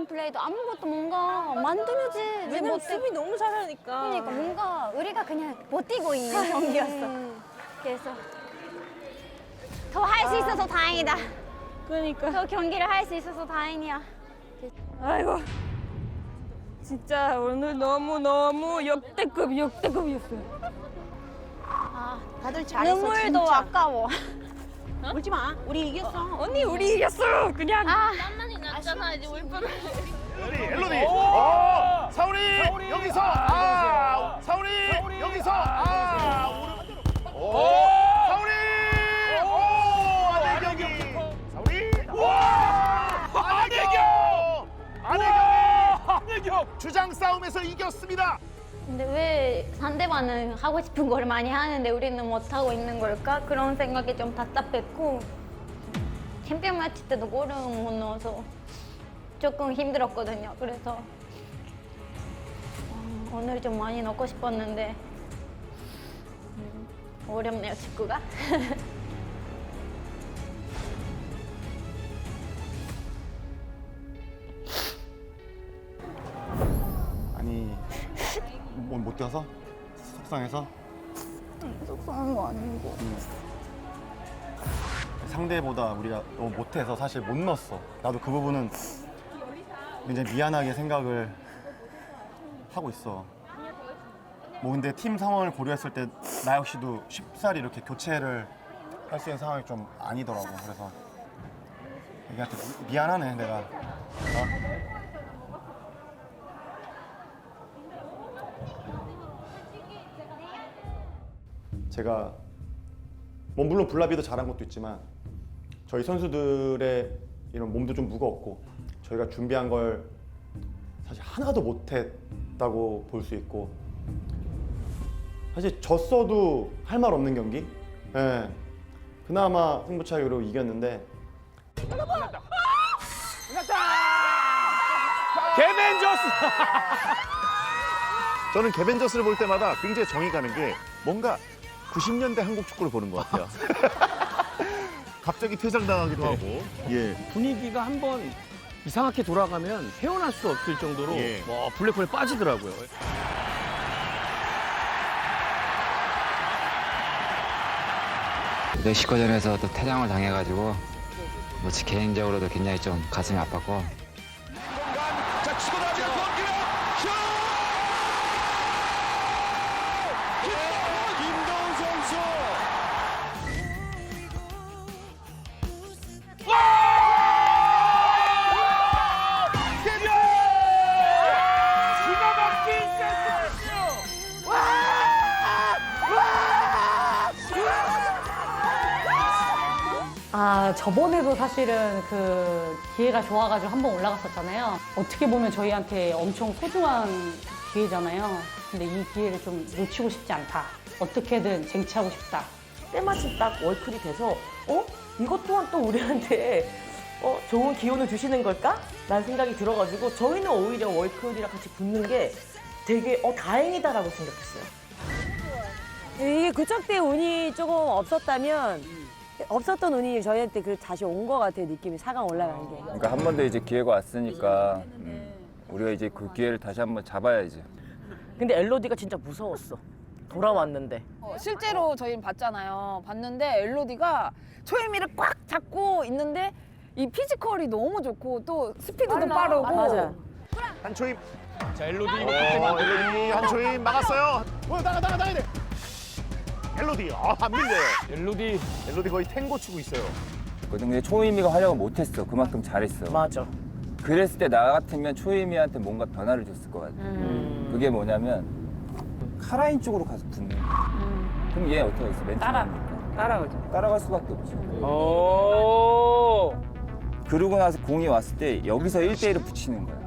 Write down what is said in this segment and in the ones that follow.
같은 플레이도 아무것도 뭔가 만들어지 왜냐면. 수비 너무 잘하니까. 그러니까 뭔가 우리가 그냥 버티고 있는 경기였어. 음. 그래서 더 할 수 있어서 다행이다. 그러니까. 더 경기를 할 수 있어서 다행이야. 아이고. 진짜 오늘 너무 너무 역대급 역대급이었어요. 아, 다들 잘했어 눈물도 진짜. 아까워. 울지 마. 우리 이겼어. 언니 우리 이겼어. 그냥. 아, 엘로디, 엘로디. 어, 사우리, 여기서. 아, 사우리, 여기서. 아, 오, 사우리, 오, 안혜경이, 사우리, 와, 안혜경, 안혜경이, 안혜경! 주장 싸움에서 이겼습니다. 근데 왜 상대방은 하고 싶은 걸 많이 하는데 우리는 못 하고 있는 걸까? 그런 생각이 좀 답답했고 챔피언 매치 때도 골을 못 넣어서 조금 힘들었거든요. 그래서 어, 오늘 좀 많이 넣고 싶었는데 음, 어렵네요 축구가. 아니 뭐, 못 뛰어서 속상해서 속상한 거 아니고. 상대보다 우리가 너무 못해서 사실 못 넣었어. 나도 그 부분은 굉장히 미안하게 생각을 하고 있어. 뭐 근데 팀 상황을 고려했을 때 나 역시도 쉽사리 이렇게 교체를 할 수 있는 상황이 좀 아니더라고. 그래서 미- 미안하네 내가. 어? 제가 뭐 물론 블라비도 잘한 것도 있지만 저희 선수들의 이런 몸도 좀 무거웠고 저희가 준비한 걸 사실 하나도 못했다고 볼 수 있고 사실 졌어도 할 말 없는 경기 예. 그나마 승부차기로 이겼는데 개벤저스. 저는 개벤저스를 볼 때마다 굉장히 정이 가는 게 뭔가 90년대 한국 축구를 보는 것 같아요. 갑자기 퇴장당하기도 하고. 예. 분위기가 한번 이상하게 돌아가면 헤어날 수 없을 정도로 예. 뭐 블랙홀에 빠지더라고요. 멕시코전에서 또 퇴장을 당해가지고 뭐 개인적으로도 굉장히 좀 가슴이 아팠고 자, 치고 나가는 아, 저번에도 사실은 그 기회가 좋아가지고 한 번 올라갔었잖아요. 어떻게 보면 저희한테 엄청 소중한 기회잖아요. 근데 이 기회를 좀 놓치고 싶지 않다. 어떻게든 쟁취하고 싶다. 때마침 딱 월클이 돼서 어? 이것 또한 또 우리한테 어? 좋은 기운을 주시는 걸까? 라는 생각이 들어가지고 저희는 오히려 월클이랑 같이 붙는 게 되게 어 다행이다라고 생각했어요. 이게 그쪽 때 운이 조금 없었다면 없었던 운이 저희한테 그 다시 온 것 같아요 느낌이 4강 올라간 게. 그러니까 한 번 더 이제 기회가 왔으니까 음, 우리가 이제 그 기회를 다시 한번 잡아야지. 근데 엘로디가 진짜 무서웠어. 돌아왔는데. 어, 실제로 저희는 봤잖아요. 봤는데 엘로디가 초혜미를 꽉 잡고 있는데 이 피지컬이 너무 좋고 또 스피드도 빠르고 맞아. 한초임. 자, 엘로디 오, 엘로디 한초임 막았어요. 어, 나가 나가 나가야 돼. 엘로디. 아, 안 밀려요. 엘로디 엘로디 거의 탱고 추고 있어요. 근데 초이미가 활약을 못했어. 그만큼 잘했어. 맞아. 그랬을 때 나 같으면 초이미한테 뭔가 변화를 줬을 것 같아. 그게 뭐냐면 카라인 쪽으로 가서 붙는. 거야. 그럼 얘 어떻게 하겠어? 맨 따라. 따라오죠. 따라갈 수밖에 없지. 오 그러고 나서 공이 왔을 때 여기서 1대1을 붙이는 거야.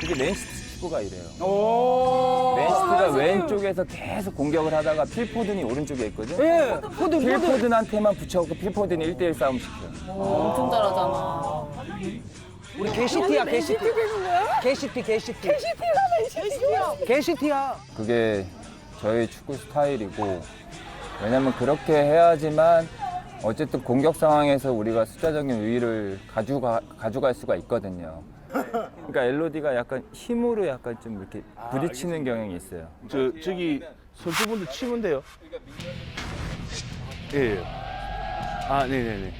그게 맨시티 축구가 이래요. 오 맨시티가 왼쪽에서 계속 공격을 하다가 필포든이 오른쪽에 있거든. 예. 포드. 필포든한테만 붙여갖고 필포든이 1대1 싸움 시켜. 엄청 잘하잖아. 우리 개시티야 개시티. 개시티 개시티. 개시티야. 그게 저희 축구 스타일이고 왜냐면 그렇게 해야지만 어쨌든 공격 상황에서 우리가 숫자적인 우위를 가져가, 가져갈 수가 있거든요. 그러니까 엘로디가 약간 힘으로 약간 좀 이렇게 부딪히는 경향이 있어요. 저 저기 선수분들 치면 돼요. 예. 예. 아, 네, 네, 네.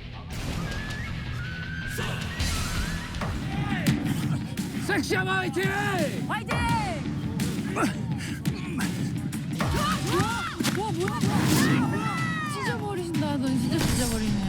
찢어버리신다. 넌 진짜 찢어버리네.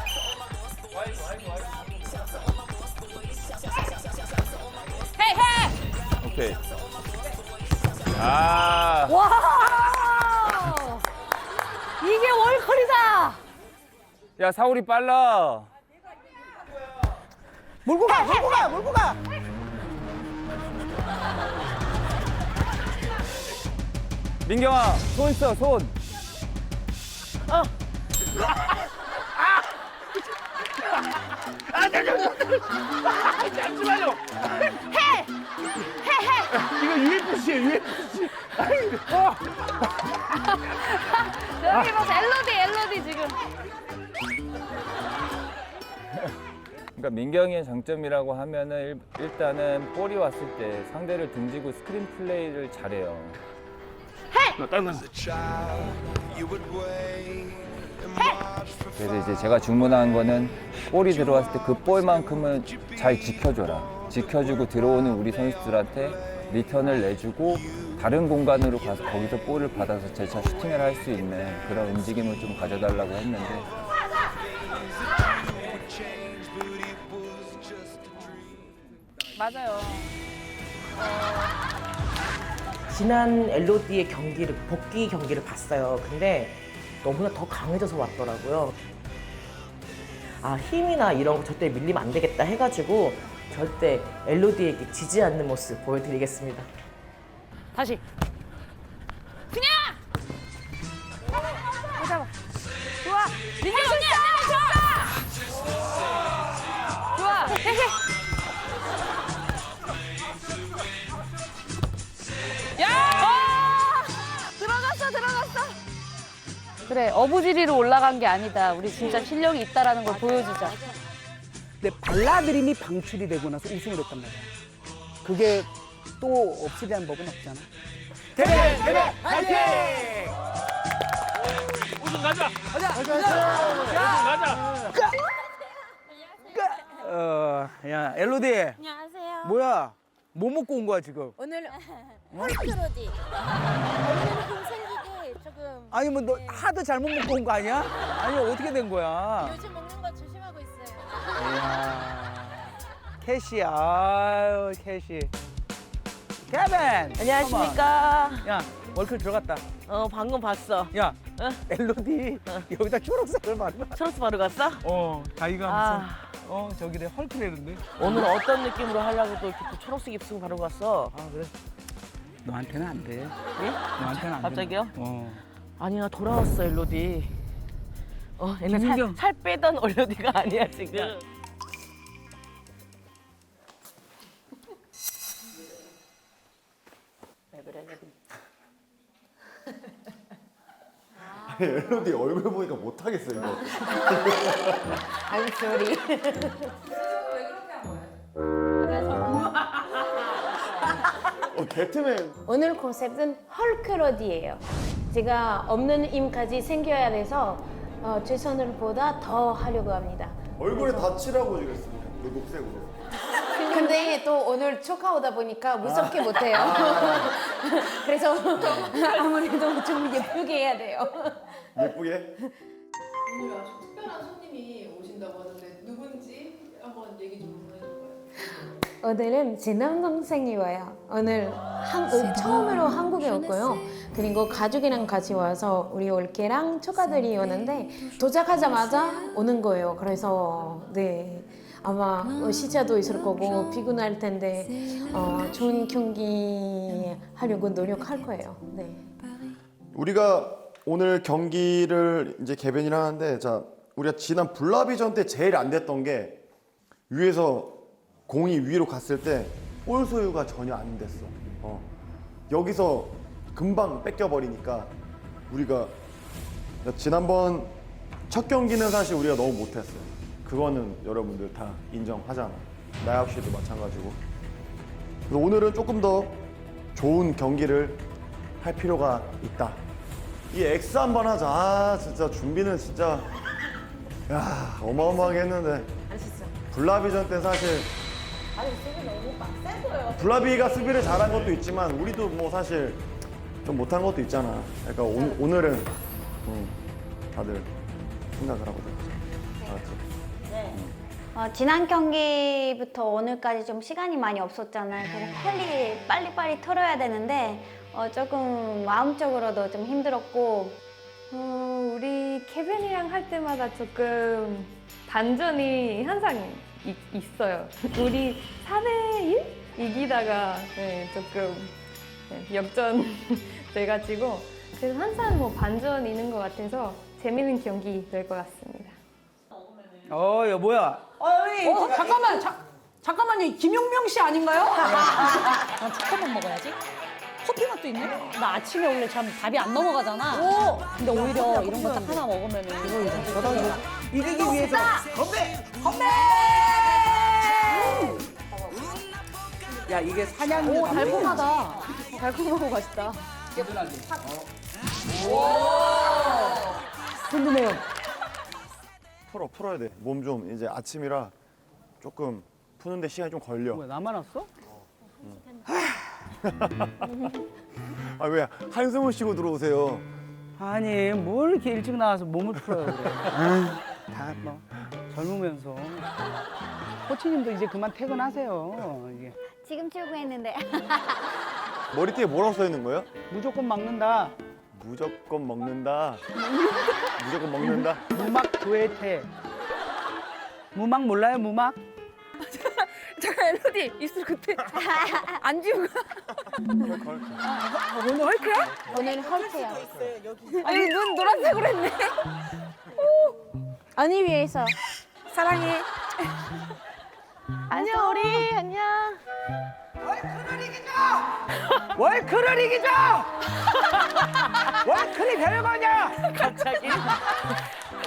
아, 와! 이게 월컬이다. 야 사울이 빨라. 몰고 가, 몰고 가, 몰고 가. 민경아, 손 써, 손. 이거 UFC예요, UFC. 여기 봐 엘로디 엘로디 지금. 그러니까 민경이의 장점이라고 하면은 일, 일단은 볼이 왔을 때 상대를 등지고 스크린 플레이를 잘해요. 나 딴. 그래서 이제 제가 주문한 거는 볼이 들어왔을 때 그 볼만큼은 잘 지켜줘라. 지켜주고 들어오는 우리 선수들한테 리턴을 내주고 다른 공간으로 가서 거기서 볼을 받아서 재차 슈팅을 할 수 있는 그런 움직임을 좀 가져달라고 했는데 맞아요. 지난 엘로디의 경기를 복귀 경기를 봤어요. 근데 너무나 더 강해져서 왔더라고요. 아 힘이나 이런 거 절대 밀리면 안 되겠다 해가지고 절대 엘로디에게 지지 않는 모습 보여드리겠습니다. 다시. 그래 어부지리로 올라간 게 아니다. 우리 진짜 실력이 있다라는 걸 보여주자. 근데 발라드림이 방출이 되고 나서 우승을 했단 말이야. 그게 또 없으리는 법은 없잖아. 우승 가자. 가자. 가자. 어, 야, 엘로디. 안녕하세요. 뭐야? 뭐 먹고 온 거야, 지금? 오늘 홀크로디. 오늘 힘 생기게 조금 아니, 뭐, 너 하도 잘못 먹고 온 거 아니야? 아니, 어떻게 된 거야? 요즘 먹는 거 조심하고 있어요. 이야. 캐시, 아유, 캐시. 케빈! 안녕하십니까. 야, 월클 들어갔다. 어 방금 봤어. 야, 엘로디. 여기다 초록색을 바르고. 초록스 바로 갔어? 어, 자기가 아. 무슨, 어, 저기래 헐크래는데. 오늘 어떤 느낌으로 하려고 또 이렇게 또 초록색 입술고 바로 갔어? 아, 그래? 너한테는 안 돼. 예? 너한테는 안 돼. 갑자기요? 어. 아니야 돌아왔어 엘로디. 어 옛날 살. 살 빼던 엘로디가 아니야 지금. 왜 그래? 멜로디 얼굴 보니까 못하겠어 이거. I'm sorry. 배트맨. 오늘 컨셉은 헐크로디예요. 제가 없는 힘까지 생겨야 돼서 어, 최선을보다 더 하려고 합니다. 얼굴에 다 칠하고 주겠어. 그 녹색으로. 근데 또 오늘 초카 오다 보니까 무섭게 못해요. 그래서 아무래도 좀 예쁘게 해야 돼요. 예쁘게. 오늘 아주 특별한 손님이 오신다고 하는데 누군지 한번 얘기 좀? 오늘은 제 남동생이 와요. 오늘 한, 어, 처음으로 한국에 왔고요. 그리고 가족이랑 같이 와서 우리 올케랑 조카들이 오는데 도착하자마자 오는 거예요. 그래서 네 아마 어, 시차도 있을 거고 피곤할 텐데 어, 좋은 경기 하려고 노력할 거예요. 네. 우리가 오늘 경기를 이제 개변을 하는데 자 우리가 지난 블라비전 때 제일 안 됐던 게 위에서 공이 위로 갔을 때 볼 소유가 전혀 안 됐어. 어. 여기서 금방 뺏겨 버리니까 우리가 지난번 첫 경기는 사실 우리가 너무 못했어요. 그거는 여러분들 다 인정하잖아. 나 역시도 마찬가지고. 그래서 오늘은 조금 더 좋은 경기를 할 필요가 있다. 이 X 한번 하자. 아 진짜 준비는 진짜 야 어마어마하게 했는데 블라비전 때 사실 블라비가 수비를 잘한 것도 있지만 우리도 뭐 사실 좀 못한 것도 있잖아. 그러니까 오, 오늘은 음, 다들 생각을 하고 있어. 알았지? 어, 지난 경기부터 오늘까지 좀 시간이 많이 없었잖아요. 그래서 빨리 빨리 빨리 털어야 되는데 어, 조금 마음적으로도 좀 힘들었고 어, 우리 케빈이랑 할 때마다 조금 반전이 항상 이- 있어요. 우리 4대1 이기다가 네, 조금 네, 역전 돼가지고 그래서 항상 뭐 반전 있는 것 같아서 재밌는 경기 될 것 같습니다. 어, 여보야. 어, 잠깐만, 자, 잠깐만요. 김용명 씨 아닌가요? 난 초코만 먹어야지. 커피 맛도 있네? 나 아침에 원래 참 밥이 안 넘어가잖아. 근데 오히려 이런 거 딱 하나 먹으면 이기기 위해서 건배! 건배! 야, 이게 사냥류 오. 달콤하다. 달콤하고 맛있다. 든든해요. 풀어 풀어야 돼. 몸 좀 이제 아침이라 조금 푸는데 시간이 좀 걸려. 뭐야, 나만 왔어? 아 왜 한숨을 쉬고 들어오세요? 아니, 뭘 이렇게 일찍 나와서 몸을 풀어요, 그래. 다 뭐 젊으면서. 코치님도 이제 그만 퇴근하세요. 이게 지금 출구했는데 머리띠에 뭐라고 써 있는 거예요? 무조건 막는다. 무조건 먹는다. 무조건 먹는다. 무막 도해태. 무막 몰라요, 무막? 잠깐 엘로디 입술 그때 안 지우고 오늘 헐크야? 오늘 헐크야. 아니 눈 노란색으로 했네. 언니 위해서 사랑해. 안녕 우리 안녕. 월크를 이기자! 월클이 별거냐? 갑자기?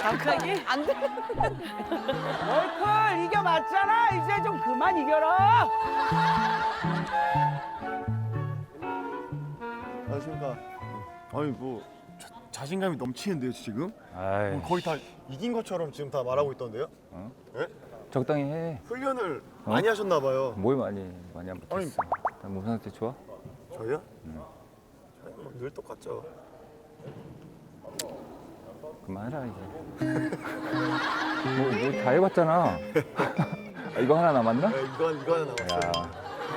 갑자기? 안 돼. 월클 이겨봤잖아. 이제 좀 그만 이겨라. 안녕하십니까. 아니 뭐 자, 신감이 넘치는데요 지금? 아이, 어, 거의 다 이긴 것처럼 지금 다 말하고 있던데요? 어? 네? 적당히 해. 훈련을 어? 많이 하셨나 봐요. 뭘 많이 많이 안 아니, 붙었어. 몸 상태 좋아? 저희요? 저희 뭐늘 똑같죠. 그만해라 이제. 뭐 뭐 다 해봤잖아. 아, 이거 하나 남았나? 네, 이거 이거 하나 남았어요. 야,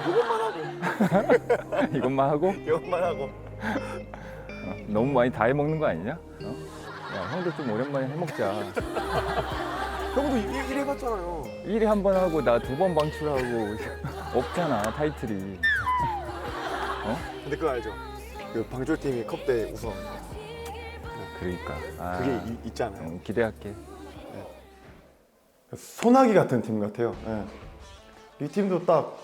이것만 하고 이것만 하고 이것만 하고. 어, 너무 많이 다 해먹는 거 아니냐? 어? 야, 형도 좀 오랜만에 해먹자. 형도 일, 일 해봤잖아요. 1위 한번 하고 나 두 번 방출하고 없잖아 타이틀이. 근데 그거 알죠? 그 방출팀이 컵대 우승. 그러니까. 아, 그게 이- 있잖아요. 음, 기대할게. 소나기 같은 팀 같아요. 예. 이 팀도 딱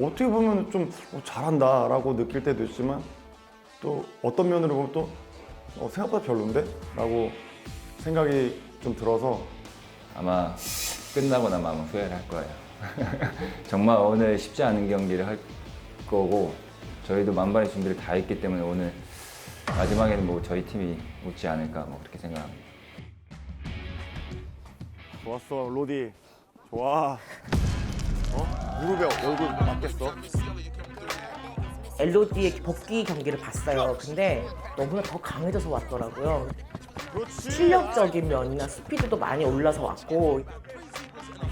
어떻게 보면 좀 어, 잘한다라고 느낄 때도 있지만 또 어떤 면으로 보면 또 어, 생각보다 별론데? 라고 생각이 좀 들어서 아마 끝나고 나면 아마 후회를 할 거예요. 정말 오늘 쉽지 않은 경기를 할 거고 저희도 만반의 준비를 다 했기 때문에 오늘 마지막에는 뭐 저희 팀이 웃지 않을까 뭐 그렇게 생각합니다. 좋았어 로디 좋아 어? 무릎에 얼굴 맞겠어? 엘로디의 복귀 경기를 봤어요. 근데 너무나 더 강해져서 왔더라고요. 실력적인 면이나 스피드도 많이 올라서 왔고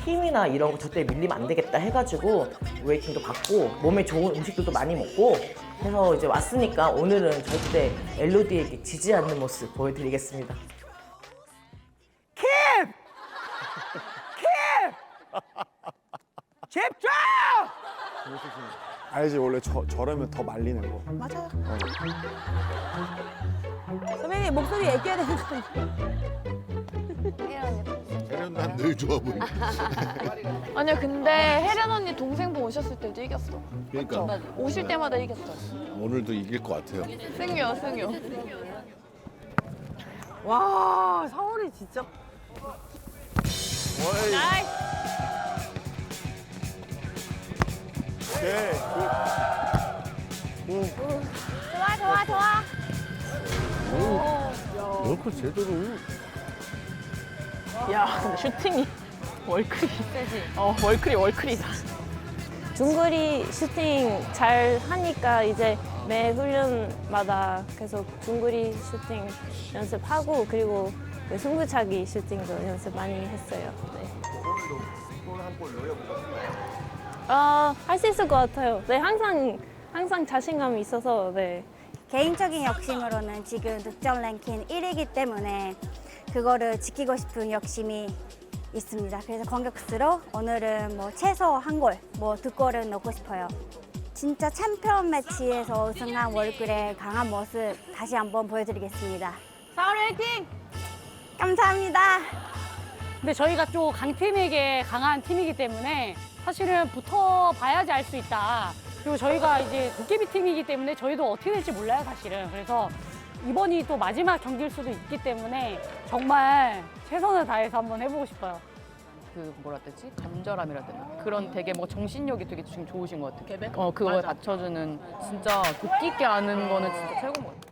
힘이나 이런 거 절대 밀리면 안 되겠다 해가지고 웨이팅도 받고 몸에 좋은 음식들도 많이 먹고 해서 이제 왔으니까 오늘은 절대 엘로디에게 지지 않는 모습 보여드리겠습니다. 캡! 캡! 집중! 알지 원래 저, 저러면 더 말리는 거. 맞아요. 선배님 목소리 애껴야 되는 거 혜련 난늘 좋아 보인다. 아니요 근데 혜련 언니 동생 분 오셨을 때도 이겼어. 그러니까. 맞죠? 오실 때마다 이겼죠. 오늘도 이길 것 같아요. 승효 승효. 와 상원이 진짜 나이스. 네. 좋아 좋아 좋아. 월클 제대로. 야 근데 슈팅이 월클이 어 월클이 월클이다. 중거리 슈팅 잘 하니까 이제 매 훈련마다 계속 중거리 슈팅 연습하고 그리고 그 승부차기 슈팅도 연습 많이 했어요. 네. 아, 할 수 있을 것 같아요. 네, 항상 항상 자신감이 있어서 네. 개인적인 욕심으로는 지금 득점 랭킹 1위이기 때문에 그거를 지키고 싶은 욕심이 있습니다. 그래서 공격수로 오늘은 뭐 최소 한 골, 뭐 두 골은 넣고 싶어요. 진짜 챔피언 매치에서 우승한 월클의 강한 모습 다시 한번 보여드리겠습니다. 서울 화이팅! 감사합니다. 근데 저희가 좀 강팀에게 강한 팀이기 때문에 사실은 붙어봐야지 알 수 있다. 그리고 저희가 이제 도깨비 팀이기 때문에 저희도 어떻게 될지 몰라요, 사실은. 그래서 이번이 또 마지막 경기일 수도 있기 때문에 정말 최선을 다해서 한번 해보고 싶어요. 그 뭐라 되지? 간절함이라 되나? 그런 되게 뭐 정신력이 되게 지금 좋으신 것 같아요. 어 그거에 받쳐주는 진짜 도끼 있게 아는 거는 진짜 최고인 것 같아요.